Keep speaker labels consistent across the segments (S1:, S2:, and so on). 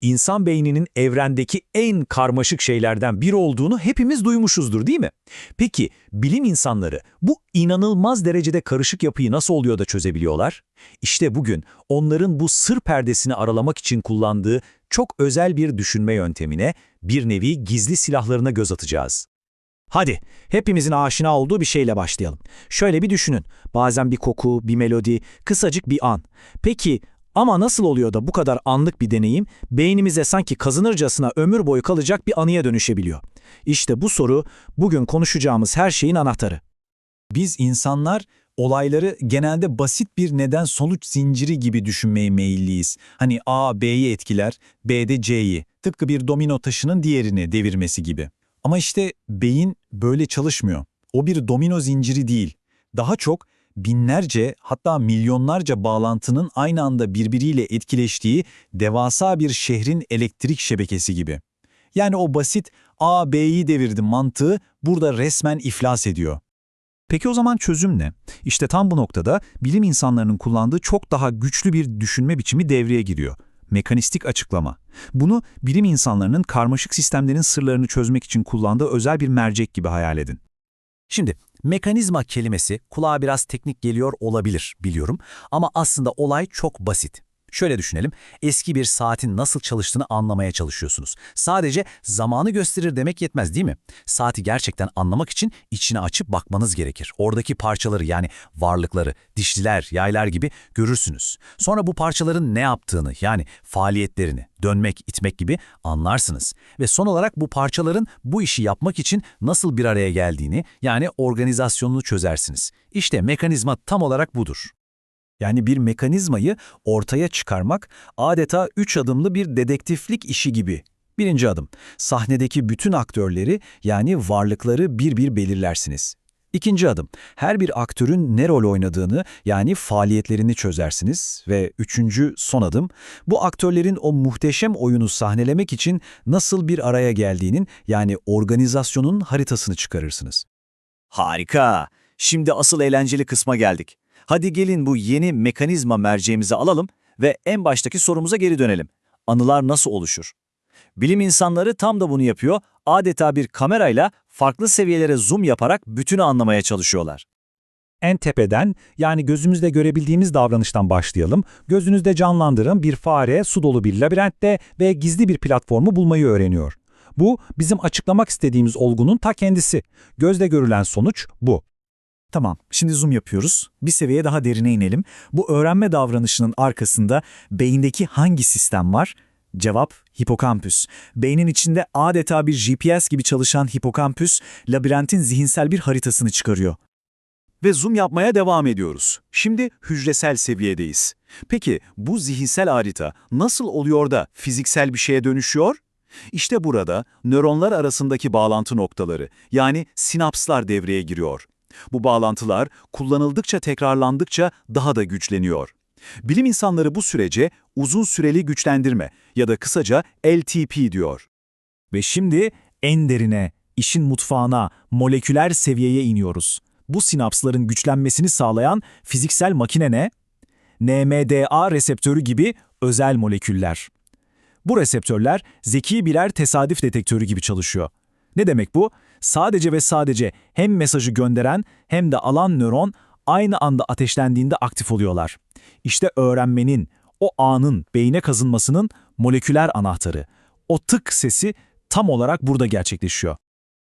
S1: İnsan beyninin evrendeki en karmaşık şeylerden biri olduğunu hepimiz duymuşuzdur değil mi? Peki bilim insanları bu inanılmaz derecede karışık yapıyı nasıl oluyor da çözebiliyorlar? İşte bugün onların bu sır perdesini aralamak için kullandığı çok özel bir düşünme yöntemine, bir nevi gizli silahlarına göz atacağız.
S2: Hadi, hepimizin aşina olduğu bir şeyle başlayalım. Şöyle bir düşünün. Bazen bir koku, bir melodi, kısacık bir an. Peki ama nasıl oluyor da bu kadar anlık bir deneyim beynimize sanki kazınırcasına ömür boyu kalacak bir anıya dönüşebiliyor? İşte bu soru bugün konuşacağımız her şeyin anahtarı.
S3: Biz insanlar olayları genelde basit bir neden-sonuç zinciri gibi düşünmeye meyilliyiz. Hani A, B'yi etkiler, B de C'yi. Tıpkı bir domino taşının diğerini devirmesi gibi. Ama işte beyin böyle çalışmıyor. O bir domino zinciri değil. Daha çok binlerce hatta milyonlarca bağlantının aynı anda birbiriyle etkileştiği devasa bir şehrin elektrik şebekesi gibi. Yani o basit A, B'yi devirdim mantığı burada resmen iflas ediyor. Peki o zaman çözüm ne? İşte tam bu noktada bilim insanlarının kullandığı çok daha güçlü bir düşünme biçimi devreye giriyor. Mekanistik açıklama. Bunu bilim insanlarının karmaşık sistemlerin sırlarını çözmek için kullandığı özel bir mercek gibi hayal edin.
S2: Şimdi mekanizma kelimesi kulağa biraz teknik geliyor olabilir biliyorum ama aslında olay çok basit. Şöyle düşünelim, eski bir saatin nasıl çalıştığını anlamaya çalışıyorsunuz. Sadece zamanı gösterir demek yetmez değil mi? Saati gerçekten anlamak için içine açıp bakmanız gerekir. Oradaki parçaları yani varlıkları, dişliler, yaylar gibi görürsünüz. Sonra bu parçaların ne yaptığını yani faaliyetlerini, dönmek, itmek gibi anlarsınız. Ve son olarak bu parçaların bu işi yapmak için nasıl bir araya geldiğini yani organizasyonunu çözersiniz. İşte mekanizma tam olarak budur.
S3: Yani bir mekanizmayı ortaya çıkarmak adeta üç adımlı bir dedektiflik işi gibi. Birinci adım, sahnedeki bütün aktörleri yani varlıkları bir bir belirlersiniz. İkinci adım, her bir aktörün ne rol oynadığını yani faaliyetlerini çözersiniz. Ve üçüncü, son adım, bu aktörlerin o muhteşem oyunu sahnelemek için nasıl bir araya geldiğinin yani organizasyonun haritasını çıkarırsınız.
S4: Harika. Şimdi asıl eğlenceli kısma geldik. Hadi gelin bu yeni mekanizma merceğimizi alalım ve en baştaki sorumuza geri dönelim. Anılar nasıl oluşur? Bilim insanları tam da bunu yapıyor. Adeta bir kamerayla farklı seviyelere zoom yaparak bütünü anlamaya çalışıyorlar.
S1: En tepeden yani gözümüzde görebildiğimiz davranıştan başlayalım. Gözünüzde canlandırın bir fare su dolu bir labirentte ve gizli bir platformu bulmayı öğreniyor. Bu bizim açıklamak istediğimiz olgunun ta kendisi. Gözle görülen sonuç bu.
S3: Tamam, şimdi zoom yapıyoruz. Bir seviye daha derine inelim. Bu öğrenme davranışının arkasında beyindeki hangi sistem var? Cevap hipokampüs. Beynin içinde adeta bir GPS gibi çalışan hipokampüs, labirentin zihinsel bir haritasını çıkarıyor.
S4: Ve zoom yapmaya devam ediyoruz. Şimdi hücresel seviyedeyiz. Peki bu zihinsel harita nasıl oluyor da fiziksel bir şeye dönüşüyor? İşte burada nöronlar arasındaki bağlantı noktaları yani sinapslar devreye giriyor. Bu bağlantılar kullanıldıkça tekrarlandıkça daha da güçleniyor. Bilim insanları bu sürece uzun süreli güçlendirme ya da kısaca LTP diyor.
S3: Ve şimdi en derine, işin mutfağına, moleküler seviyeye iniyoruz. Bu sinapsların güçlenmesini sağlayan fiziksel makine ne? NMDA reseptörü gibi özel moleküller. Bu reseptörler zeki birer tesadüf detektörü gibi çalışıyor. Ne demek bu? Sadece ve sadece hem mesajı gönderen hem de alan nöron aynı anda ateşlendiğinde aktif oluyorlar. İşte öğrenmenin, o anın beyne kazınmasının moleküler anahtarı. O tık sesi tam olarak burada gerçekleşiyor.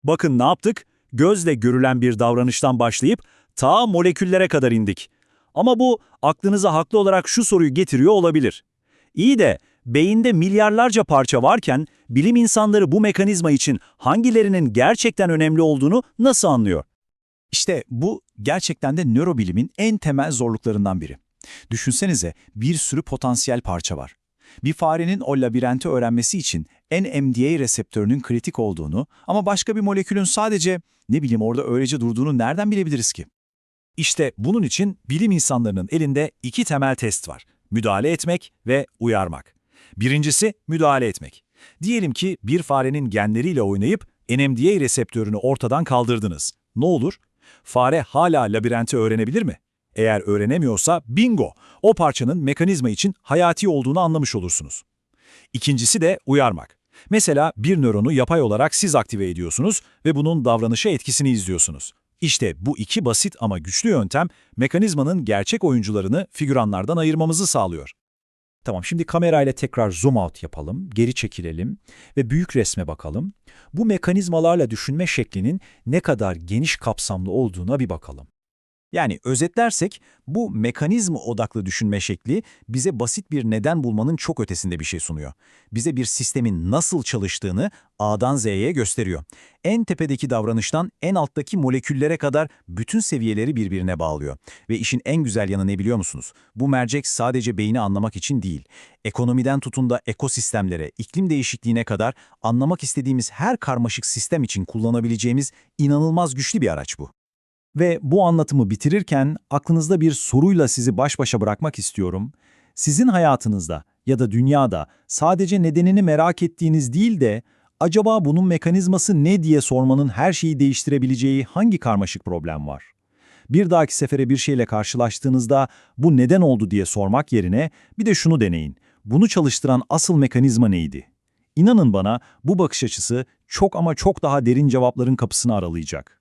S4: Bakın ne yaptık? Gözle görülen bir davranıştan başlayıp ta moleküllere kadar indik. Ama bu aklınıza haklı olarak şu soruyu getiriyor olabilir. İyi de beyinde milyarlarca parça varken bilim insanları bu mekanizma için hangilerinin gerçekten önemli olduğunu nasıl anlıyor?
S3: İşte bu gerçekten de nörobilimin en temel zorluklarından biri. Düşünsenize bir sürü potansiyel parça var. Bir farenin o labirenti öğrenmesi için NMDA reseptörünün kritik olduğunu ama başka bir molekülün sadece ne bileyim orada öylece durduğunu nereden bilebiliriz ki? İşte bunun için bilim insanlarının elinde iki temel test var. Müdahale etmek ve uyarmak. Birincisi müdahale etmek. Diyelim ki bir farenin genleriyle oynayıp NMDA reseptörünü ortadan kaldırdınız. Ne olur? Fare hala labirenti öğrenebilir mi? Eğer öğrenemiyorsa bingo, o parçanın mekanizma için hayati olduğunu anlamış olursunuz.
S4: İkincisi de uyarmak. Mesela bir nöronu yapay olarak siz aktive ediyorsunuz ve bunun davranışa etkisini izliyorsunuz. İşte bu iki basit ama güçlü yöntem mekanizmanın gerçek oyuncularını figüranlardan ayırmamızı sağlıyor.
S3: Tamam şimdi kamerayla tekrar zoom out yapalım, geri çekilelim ve büyük resme bakalım. Bu mekanizmalarla düşünme şeklinin ne kadar geniş kapsamlı olduğuna bir bakalım. Yani özetlersek bu mekanizma odaklı düşünme şekli bize basit bir neden bulmanın çok ötesinde bir şey sunuyor. Bize bir sistemin nasıl çalıştığını A'dan Z'ye gösteriyor. En tepedeki davranıştan en alttaki moleküllere kadar bütün seviyeleri birbirine bağlıyor. Ve işin en güzel yanı ne biliyor musunuz? Bu mercek sadece beyni anlamak için değil. Ekonomiden tutun da ekosistemlere, iklim değişikliğine kadar anlamak istediğimiz her karmaşık sistem için kullanabileceğimiz inanılmaz güçlü bir araç bu. Ve bu anlatımı bitirirken aklınızda bir soruyla sizi baş başa bırakmak istiyorum. Sizin hayatınızda ya da dünyada sadece nedenini merak ettiğiniz değil de acaba bunun mekanizması ne diye sormanın her şeyi değiştirebileceği hangi karmaşık problem var? Bir dahaki sefere bir şeyle karşılaştığınızda bu neden oldu diye sormak yerine bir de şunu deneyin. Bunu çalıştıran asıl mekanizma neydi? İnanın bana bu bakış açısı çok ama çok daha derin cevapların kapısını aralayacak.